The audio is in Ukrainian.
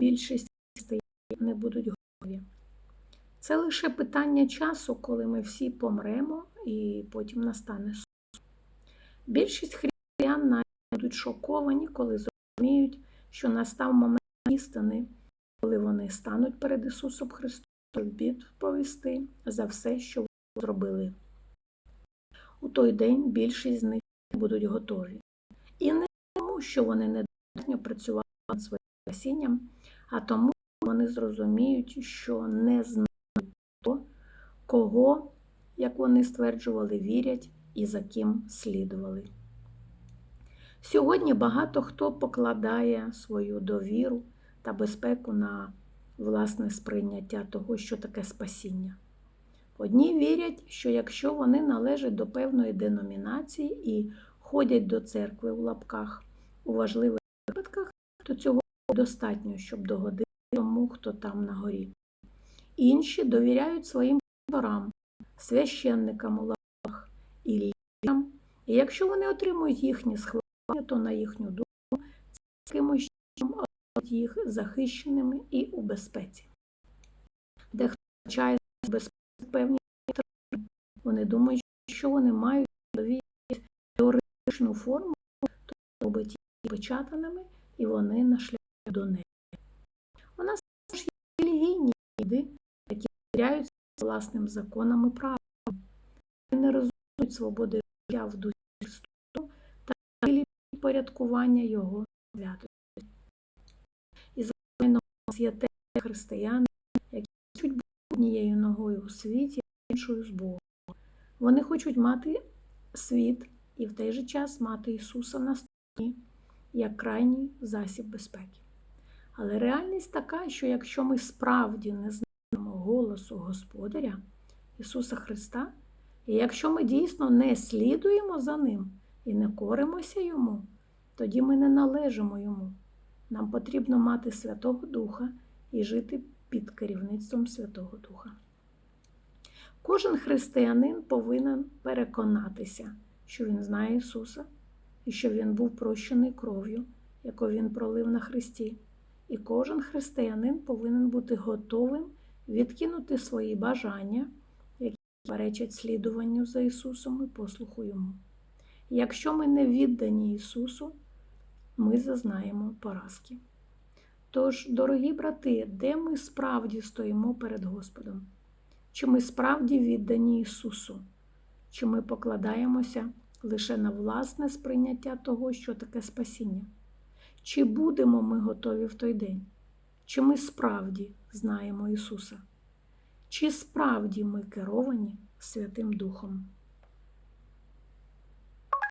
більшість не будуть готові. Це лише питання часу, коли ми всі помремо і потім настане суд. Більшість християн навіть будуть шоковані, коли зрозуміють, що настав момент істини, коли вони стануть перед Ісусом Христом відповісти за все, що вони зробили. У той день більшість з них будуть готові. І не тому, що вони недостатньо працювали над своїм спасінням, а тому вони зрозуміють, що не знають того, кого, як вони стверджували, вірять і за ким слідували. Сьогодні багато хто покладає свою довіру та безпеку на власне сприйняття того, що таке спасіння. Одні вірять, що якщо вони належать до певної деномінації і ходять до церкви в лапках у важливих випадках, то цього достатньо, щоб догодити тому, хто там на горі. Інші довіряють своїм пасторам, священникам у лапках і лікарям, і якщо вони отримують їхні схвалення, то на їхню думку це кимось чином їх захищеними і у безпеці. Дехто вважає безпеці певні втрати. Вони думають, що вони мають нові теоретичну форму, то робить їх печатаними, і вони на шляху до неї. У нас також є релігійні люди, які довіряються власним законам і правилам. Вони не розуміють свободи життя в дусі Христу та цілі підпорядкування Його святості. І, звичайно, у нас є те християни, які хочуть бути однією ногою у світі, іншою з Богом. Вони хочуть мати світ і в той же час мати Ісуса на стороні як крайній засіб безпеки. Але реальність така, що якщо ми справді не знаємо голосу Господаря Ісуса Христа, і якщо ми дійсно не слідуємо за Ним і не коримося Йому, тоді ми не належимо Йому. Нам потрібно мати Святого Духа і жити під керівництвом Святого Духа. Кожен християнин повинен переконатися, що він знає Ісуса і що Він був прощений кров'ю, яку Він пролив на Христі. І кожен християнин повинен бути готовим відкинути свої бажання, які перечать слідуванню за Ісусом і послуху Йому. Якщо ми не віддані Ісусу, ми зазнаємо поразки. Тож, дорогі брати, де ми справді стоїмо перед Господом? Чи ми справді віддані Ісусу? Чи ми покладаємося лише на власне сприйняття того, що таке спасіння? Чи будемо ми готові в той день? Чи ми справді знаємо Ісуса? Чи справді ми керовані Святим Духом?